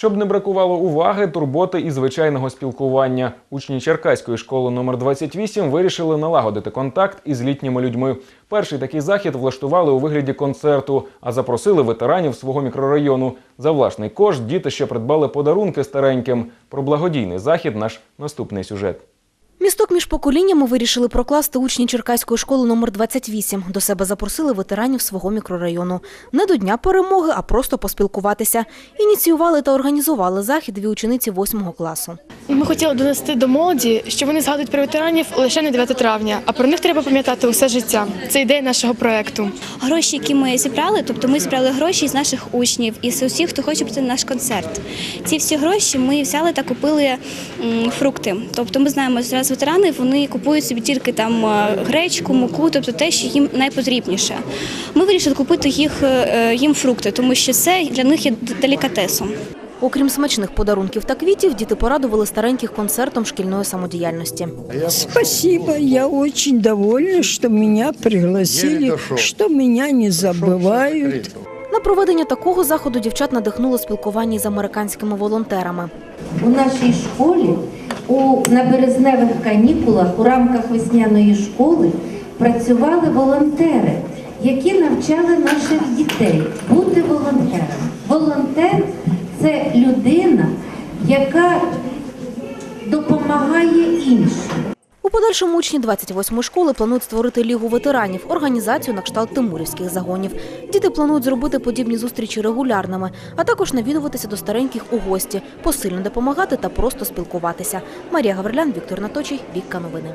Щоб не бракувало уваги, турботи і звичайного спілкування. Учні Черкаської школи номер 28 вирішили налагодити контакт із літніми людьми. Перший такий захід влаштували у вигляді концерту, а запросили ветеранів свого мікрорайону. За власний кошт діти ще придбали подарунки стареньким. Про благодійний захід наш наступний сюжет. Місток між поколіннями вирішили прокласти учні Черкаської школи номер 28. До себе запросили ветеранів свого мікрорайону. Не до дня перемоги, а просто поспілкуватися. Ініціювали та організували захід дві учениці 8 класу. Ми хотіли донести до молоді, що вони згадують про ветеранів лише на 9 травня, а про них треба пам'ятати усе життя. Це ідея нашого проекту. Гроші, які ми зібрали, тобто ми зібрали гроші з наших учнів і з усіх, хто хоче прийти на наш концерт. Ці всі гроші ми взяли та купили фрукти. Тобто ми знаємо, що зараз ветерани вони купують собі тільки там е, гречку, муку, тобто те, що їм найпотрібніше. Ми вирішили купити їх е, їм фрукти, тому що це для них є делікатесом. Окрім смачних подарунків та квітів, діти порадували стареньких концертом шкільної самодіяльності. Спасибо, я очень довольна, что меня пригласили, что меня не забывают. На проведення такого заходу дівчат надихнуло спілкування із американськими волонтерами. У нашій школі у на березневих канікулах у рамках весняної школи працювали волонтери, які навчали наших дітей бути волонтерами. Волонтер це людина, яка допомагає іншим. У подальшому учні 28-ї школи планують створити лігу ветеранів, організацію на кшталт тимурівських загонів. Діти планують зробити подібні зустрічі регулярними, а також навідуватися до стареньких у гості, посильно допомагати та просто спілкуватися. Марія Гаврилян, Віктор Наточий, Вікка Новини.